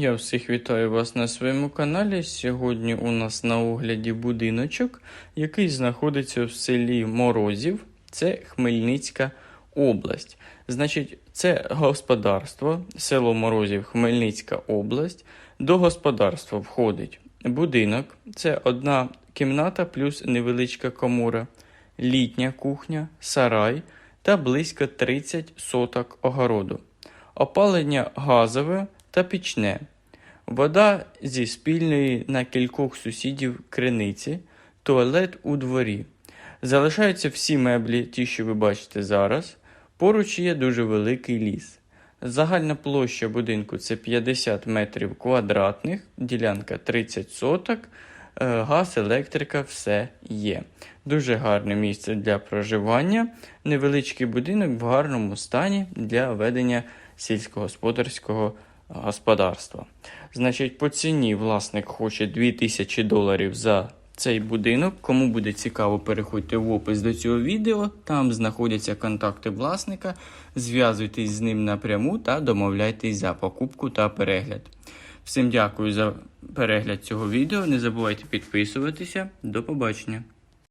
Я всіх вітаю вас на своєму каналі. Сьогодні у нас на огляді будиночок, який знаходиться в селі Морозів, це Хмельницька область. Значить, це господарство, село Морозів, Хмельницька область. До господарства входить будинок, це одна кімната плюс невеличка комора, літня кухня, сарай та близько 30 соток огороду. Опалення газове та пічне. Вода зі спільної на кількох сусідів криниці, туалет у дворі. Залишаються всі меблі, ті, що ви бачите зараз. Поруч є дуже великий ліс. Загальна площа будинку це 50 метрів квадратних, ділянка 30 соток, е, газ, електрика, все є. Дуже гарне місце для проживання. Невеличкий будинок в гарному стані для ведення сільськогосподарського господарства. Значить, по ціні власник хоче 2000 доларів за цей будинок. Кому буде цікаво, переходьте в опис до цього відео. Там знаходяться контакти власника. Зв'язуйтесь з ним напряму та домовляйтесь за покупку та перегляд. Всім дякую за перегляд цього відео. Не забувайте підписуватися. До побачення.